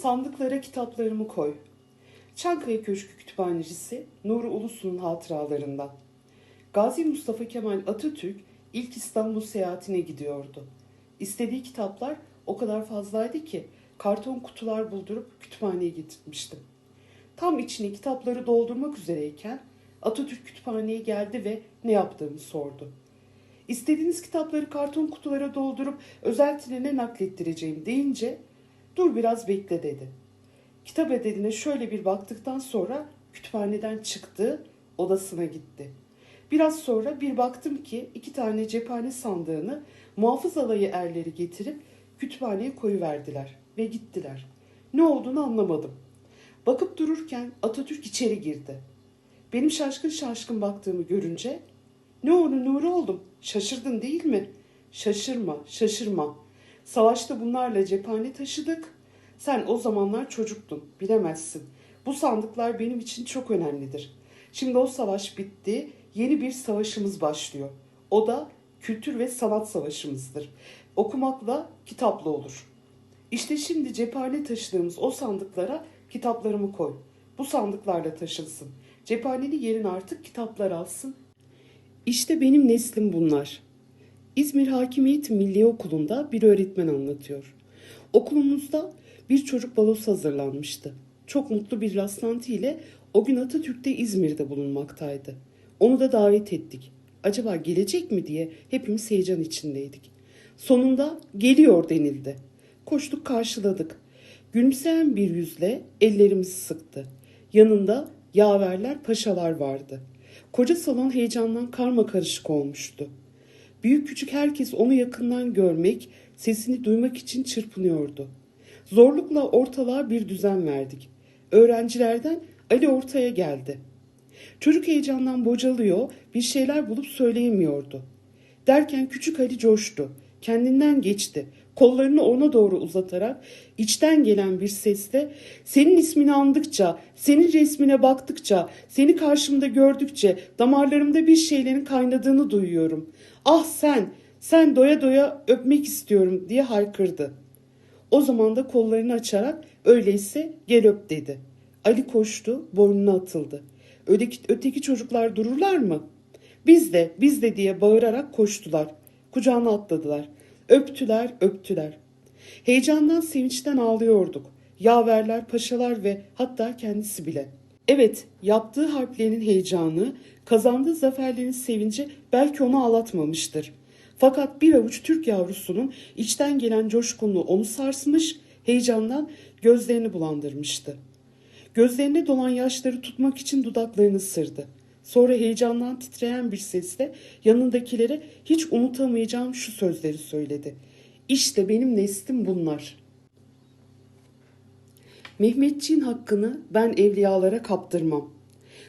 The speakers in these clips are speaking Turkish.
Sandıklara kitaplarımı koy. Çankaya Köşkü Kütüphanecisi Nuri Ulusu'nun hatıralarından. Gazi Mustafa Kemal Atatürk ilk İstanbul seyahatine gidiyordu. İstediği kitaplar o kadar fazlaydı ki karton kutular buldurup kütüphaneye getirmiştim. Tam içine kitapları doldurmak üzereyken Atatürk kütüphaneye geldi ve ne yaptığımı sordu. İstediğiniz kitapları karton kutulara doldurup özel trene naklettireceğim deyince dur biraz bekle dedi. Kitap ededine şöyle bir baktıktan sonra kütüphaneden çıktı, odasına gitti. Biraz sonra bir baktım ki iki tane cephane sandığını muhafız alayı erleri getirip kütüphaneye koyuverdiler ve gittiler. Ne olduğunu anlamadım. Bakıp dururken Atatürk içeri girdi. Benim şaşkın şaşkın baktığımı görünce ne oldu Nuri oldum şaşırdın değil mi? Şaşırma şaşırma. Savaşta bunlarla cephane taşıdık. Sen o zamanlar çocuktun bilemezsin. Bu sandıklar benim için çok önemlidir. Şimdi o savaş bitti. Yeni bir savaşımız başlıyor. O da kültür ve sanat savaşımızdır. Okumakla kitapla olur. İşte şimdi cephane taşıdığımız o sandıklara kitaplarımı koy. Bu sandıklarla taşınsın. Cephanenin yerini artık kitaplar alsın. İşte benim neslim bunlar. İzmir Hakimiyet Milli Okulu'nda bir öğretmen anlatıyor. Okulumuzda bir çocuk balosu hazırlanmıştı. Çok mutlu bir rastlantı ile o gün Atatürk de İzmir'de bulunmaktaydı. Onu da davet ettik. Acaba gelecek mi diye hepimiz heyecan içindeydik. Sonunda geliyor denildi. Koştuk karşıladık. Gülümseyen bir yüzle ellerimizi sıktı. Yanında yaverler paşalar vardı. Koca salon heyecandan karma karışık olmuştu. Büyük küçük herkes onu yakından görmek, sesini duymak için çırpınıyordu. Zorlukla ortalığa bir düzen verdik. Öğrencilerden Ali ortaya geldi. Çocuk heyecandan bocalıyor, bir şeyler bulup söyleyemiyordu. Derken küçük Ali coştu. Kendinden geçti. Kollarını ona doğru uzatarak içten gelen bir sesle senin ismini andıkça, senin resmine baktıkça, seni karşımda gördükçe damarlarımda bir şeylerin kaynadığını duyuyorum. Ah sen, sen doya doya öpmek istiyorum diye haykırdı. O zaman da kollarını açarak öyleyse gel öp dedi. Ali koştu, boynuna atıldı. Öteki, öteki çocuklar dururlar mı? Biz de, biz de diye bağırarak koştular. Kucağına atladılar. Öptüler, öptüler. Heyecandan, sevinçten ağlıyorduk. Yaverler, paşalar ve hatta kendisi bile. Evet, yaptığı harplerin heyecanı, kazandığı zaferlerin sevinci belki onu ağlatmamıştır. Fakat bir avuç Türk yavrusunun içten gelen coşkunluğu onu sarsmış, heyecandan gözlerini bulandırmıştı. Gözlerine dolan yaşları tutmak için dudaklarını ısırdı. Sonra heyecandan titreyen bir sesle yanındakilere hiç unutamayacağım şu sözleri söyledi. İşte benim neslim bunlar. Mehmetçiğin hakkını ben evliyalara kaptırmam.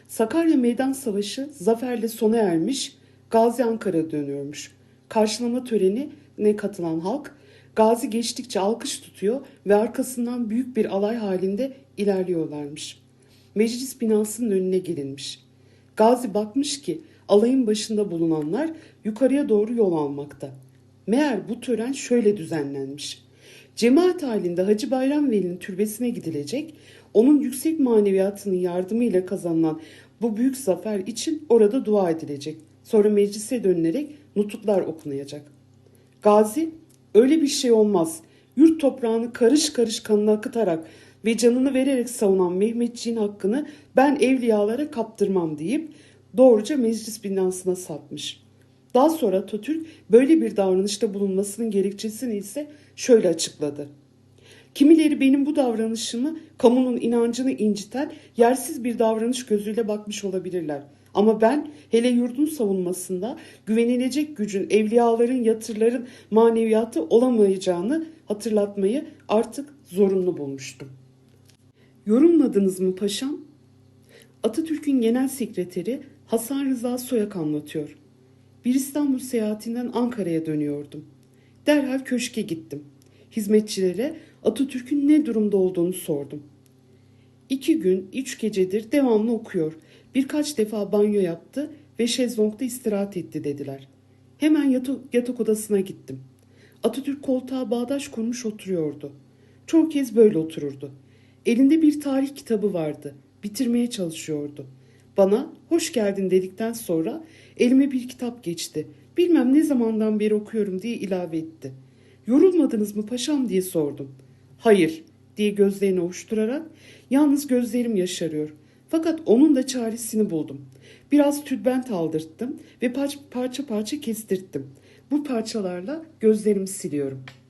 Sakarya Meydan Savaşı zaferle sona ermiş, Gazi Ankara dönüyormuş. Karşılama töreni ne katılan halk Gazi geçtikçe alkış tutuyor ve arkasından büyük bir alay halinde ilerliyorlarmış. Meclis binasının önüne gelinmiş. Gazi bakmış ki alayın başında bulunanlar yukarıya doğru yol almakta. Meğer bu tören şöyle düzenlenmiş. Cemaat halinde Hacı Bayram Veli'nin türbesine gidilecek, onun yüksek maneviyatının yardımıyla kazanılan bu büyük zafer için orada dua edilecek. Sonra meclise dönülerek nutuklar okunacak. Gazi öyle bir şey olmaz. Yurt toprağını karış karış kanına akıtarak ve canını vererek savunan Mehmetçiğin hakkını ben evliyalara kaptırmam deyip doğruca meclis binasına satmış. Daha sonra Atatürk böyle bir davranışta bulunmasının gerekçesini ise şöyle açıkladı. Kimileri benim bu davranışımı kamunun inancını inciten yersiz bir davranış gözüyle bakmış olabilirler. Ama ben hele yurdun savunmasında güvenilecek gücün evliyaların yatırların maneviyatı olamayacağını hatırlatmayı artık zorunlu bulmuştum. Yorumladınız mı paşam? Atatürk'ün genel sekreteri Hasan Rıza Soyak anlatıyor. Bir İstanbul seyahatinden Ankara'ya dönüyordum. Derhal köşke gittim. Hizmetçilere Atatürk'ün ne durumda olduğunu sordum. İki gün, üç gecedir devamlı okuyor. Birkaç defa banyo yaptı ve şezlongda istirahat etti dediler. Hemen yatak, yatak odasına gittim. Atatürk koltuğa bağdaş kurmuş oturuyordu. Çoğu kez böyle otururdu. Elinde bir tarih kitabı vardı. Bitirmeye çalışıyordu. Bana hoş geldin dedikten sonra elime bir kitap geçti. Bilmem ne zamandan beri okuyorum diye ilave etti. Yorulmadınız mı paşam diye sordum. Hayır diye gözlerini ovuşturarak yalnız gözlerim yaşarıyor. Fakat onun da çaresini buldum. Biraz tülbent aldırttım ve parça parça, parça kestirttim. Bu parçalarla gözlerimi siliyorum.''